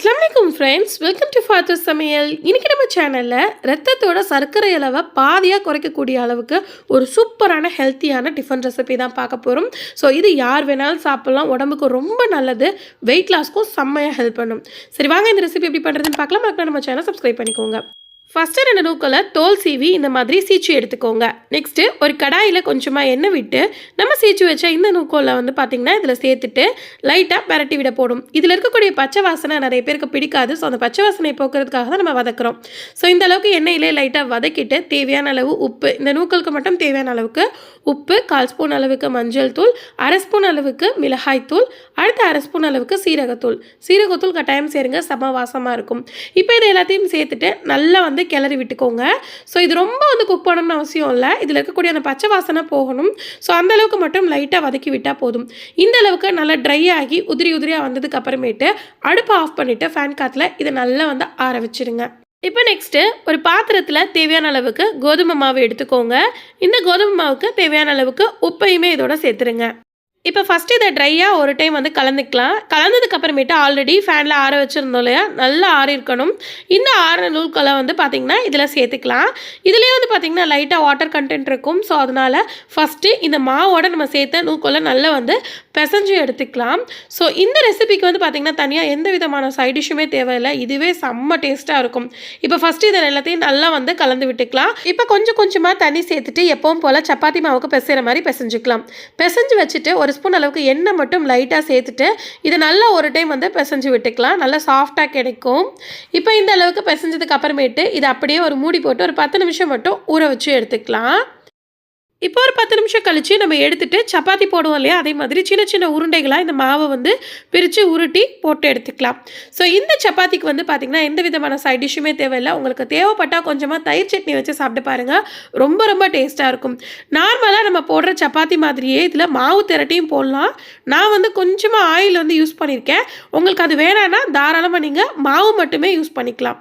Friends welcome to father சமையல் இன்றைக்கி நம்ம சேனலில் ரத்தத்தோட சர்க்கரை அளவை பாதியாக குறைக்கக்கூடிய அளவுக்கு ஒரு சூப்பரான ஹெல்த்தியான டிஃபன் ரெசிபி தான் பார்க்க போகிறோம் ஸோ இது யார் வேணாலும் சாப்பிட்லாம். உடம்புக்கு ரொம்ப நல்லது. வெயிட் லாஸ்க்கும் செம்மையாக ஹெல்ப் பண்ணும். சரி வாங்க இந்த ரெசிபி எப்படி பண்ணுறதுன்னு பார்க்கலாம். மறக்காம நம்ம சேனல் சப்ஸ்கிரைப் பண்ணிக்கோங்க. ஃபஸ்ட்டு ரெண்டு நூக்களை தோல் சீவி இந்த மாதிரி சீச்சு எடுத்துக்கோங்க. நெக்ஸ்ட்டு ஒரு கடாயில் கொஞ்சமாக எண்ணெய் விட்டு நம்ம சீச்சு வச்ச இந்த நூக்கோலை வந்து பார்த்திங்கன்னா இதில் சேர்த்துட்டு லைட்டாக பரட்டி விட போடும். இதில் இருக்கக்கூடிய பச்சை வாசனை நிறைய பேருக்கு பிடிக்காது. ஸோ அந்த பச்சை வாசனை போக்குறதுக்காக தான் நம்ம வதக்குறோம். ஸோ இந்த அளவுக்கு எண்ணெயிலே லைட்டாக வதக்கிட்டு தேவையான அளவு உப்பு இந்த நூக்களுக்கு மட்டும் தேவையான அளவுக்கு உப்பு கால் ஸ்பூன் அளவுக்கு மஞ்சள் தூள் அரை ஸ்பூன் அளவுக்கு மிளகாய் தூள் அடுத்து அரை ஸ்பூன் அளவுக்கு சீரகத்தூள். சீரகத்தூள் கட்டாயம் சேருங்க சம வாசமாக இருக்கும். இப்போ இது எல்லாத்தையும் சேர்த்துட்டு நல்லா வந்து கிளறி விட்டுக்கோங்க. ஸோ இது ரொம்ப வந்து குக் பண்ணணும்னு அவசியம் இல்லை. இதில் இருக்கக்கூடிய அந்த பச்சை வாசனை போகணும். ஸோ அந்த அளவுக்கு மட்டும் லைட்டாக வதக்கி விட்டால் போதும். இந்த அளவுக்கு நல்லா ட்ரை ஆகி உதிரி உதிரியாக வந்ததுக்கு அப்புறமேட்டு அடுப்பை ஆஃப் பண்ணிவிட்டு ஃபேன் காற்றுல இதை நல்லா வந்து ஆற வச்சுருங்க. இப்போ நெக்ஸ்ட்டு ஒரு பாத்திரத்தில் தேவையான அளவுக்கு கோதுமை மாவு எடுத்துக்கோங்க. இந்த கோதுமை மாவுக்கு தேவையான அளவுக்கு உப்பையுமே இதோட சேர்த்துருங்க. இப்போ ஃபஸ்ட்டு இதை ட்ரையாக ஒரு டைம் வந்து கலந்துக்கலாம். கலந்ததுக்கு அப்புறமேட்டு ஆல்ரெடி ஃபேனில் ஆற வச்சுருந்தோம் இல்லையா? நல்லா ஆறிருக்கணும் இந்த ஆற நூல்களை வந்து பார்த்திங்கன்னா இதில் சேர்த்துக்கலாம். இதுலேயே வந்து பார்த்திங்கன்னா லைட்டாக வாட்டர் கண்டென்ட் இருக்கும். ஸோ அதனால் ஃபஸ்ட்டு இந்த மாவோட நம்ம சேர்த்த நூக்கொலை நல்லா வந்து பிசைஞ்சு எடுத்துக்கலாம். ஸோ இந்த ரெசிபிக்கு வந்து பார்த்திங்கன்னா தனியாக எந்த விதமான சைட் டிஷ்ஷுமே தேவையில்லை. இதுவே செம்ம டேஸ்ட்டாக இருக்கும். இப்போ ஃபஸ்ட்டு இதை எல்லாத்தையும் நல்லா வந்து கலந்து விட்டுக்கலாம். இப்போ கொஞ்சம் கொஞ்சமாக தண்ணி சேர்த்துட்டு எப்பவும் போல் சப்பாத்தி மாவுக்கு பிசைகிற மாதிரி பிசைஞ்சுக்கலாம். பிசைஞ்சு வச்சுட்டு ஒரு ஸ்பூன் அளவுக்கு எண்ணெய் மட்டும் லைட்டாக சேர்த்துட்டு இதை நல்லா ஒரு டைம் வந்து பிசைஞ்சு விட்டுக்கலாம். நல்லா சாஃப்டாக கிடைக்கும். இப்போ இந்த அளவுக்கு பிசைஞ்சதுக்கு அப்புறமேட்டு இதை அப்படியே ஒரு மூடி போட்டு ஒரு பத்து நிமிஷம் மட்டும் ஊற வச்சு எடுத்துக்கலாம். இப்போ ஒரு பத்து நிமிஷம் கழித்து நம்ம எடுத்துகிட்டு சப்பாத்தி போடுவோம் இல்லையா? அதே மாதிரி சின்ன சின்ன உருண்டைகளாக இந்த மாவை வந்து பிரித்து உருட்டி போட்டு எடுத்துக்கலாம். ஸோ இந்த சப்பாத்திக்கு வந்து பார்த்திங்கன்னா எந்த விதமான சைட் டிஷ்ஷுமே தேவையில்லை. உங்களுக்கு தேவைப்பட்டால் கொஞ்சமாக தயிர் சட்னி வச்சு சாப்பிட்டு பாருங்கள் ரொம்ப ரொம்ப டேஸ்ட்டாக இருக்கும். நார்மலாக நம்ம போடுற சப்பாத்தி மாதிரியே இதில் மாவு திரட்டியும் போடலாம். நான் வந்து கொஞ்சமாக ஆயில் வந்து யூஸ் பண்ணியிருக்கேன் உங்களுக்கு அது வேணான்னா தாராளமாக நீங்கள் மாவு மட்டுமே யூஸ் பண்ணிக்கலாம்.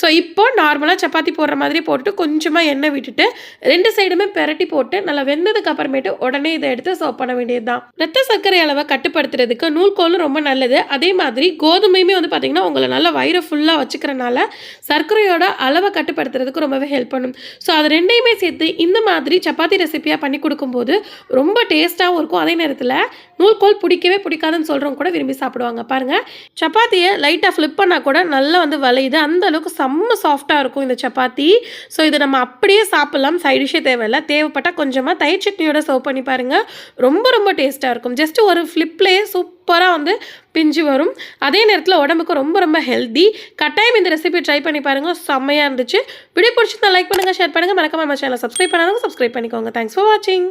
ஸோ இப்போ நார்மலாக சப்பாத்தி போடுற மாதிரி போட்டு கொஞ்சமாக எண்ணெய் விட்டுட்டு ரெண்டு சைடுமே பெரட்டி போட்டு நல்லா வெந்ததுக்கு அப்புறமேட்டு உடனே இதை எடுத்து சர்வ் பண்ண வேண்டியது தான் ரத்த சர்க்கரை அளவை கட்டுப்படுத்துறதுக்கு நூல்கோலும் ரொம்ப நல்லது. அதே மாதிரி கோதுமையுமே வந்து பார்த்திங்கன்னா உங்களை நல்லா வயிறு ஃபுல்லாக வச்சுக்கிறனால சர்க்கரையோட அளவை கட்டுப்படுத்துறதுக்கு ரொம்பவே ஹெல்ப் பண்ணும். ஸோ அது ரெண்டையுமே சேர்த்து இந்த மாதிரி சப்பாத்தி ரெசிபியாக பண்ணி கொடுக்கும்போது ரொம்ப டேஸ்ட்டாகவும் இருக்கும். அதே நேரத்தில் நூல்கோல் பிடிக்கவே பிடிக்காதுன்னு சொல்கிறவங்க கூட விரும்பி சாப்பிடுவாங்க. பாருங்கள் சப்பாத்தியை லைட்டாக ஃப்ளிப் பண்ணால் கூட நல்லா வந்து வளையுது. அந்த அளவுக்கு செம்ம சாஃப்டாக இருக்கும் இந்த சப்பாத்தி. ஸோ இது நம்ம அப்படியே சாப்பிட்லாம். சைட் டிஷ்ஷே தேவையில்லை. தேவைப்பட்டால் கொஞ்சமாக தயிர் சட்னியோட சர்வ் பண்ணி பாருங்கள் ரொம்ப ரொம்ப டேஸ்ட்டாக இருக்கும். ஜஸ்ட் ஒரு ஃப்ளிப்லேயே சூப்பராக வந்து பிஞ்சு வரும். அதே நேரத்தில் உடம்புக்கு ரொம்ப ரொம்ப ஹெல்தி கட்டாயம் இந்த ரெசிபி ட்ரை பண்ணி பாருங்கள் செம்மையாக இருந்துச்சு. வீடியோ பிடிச்சிருந்தா லைக் பண்ணுங்கள் ஷேர் பண்ணுங்கள் மறக்காம நம்ம சேனலை சப்ஸ்கிரைப் பண்ணாதவங்க சப்ஸ்கிரைப் பண்ணிக்கோங்க. தேங்க்ஸ் ஃபார் வாட்சிங்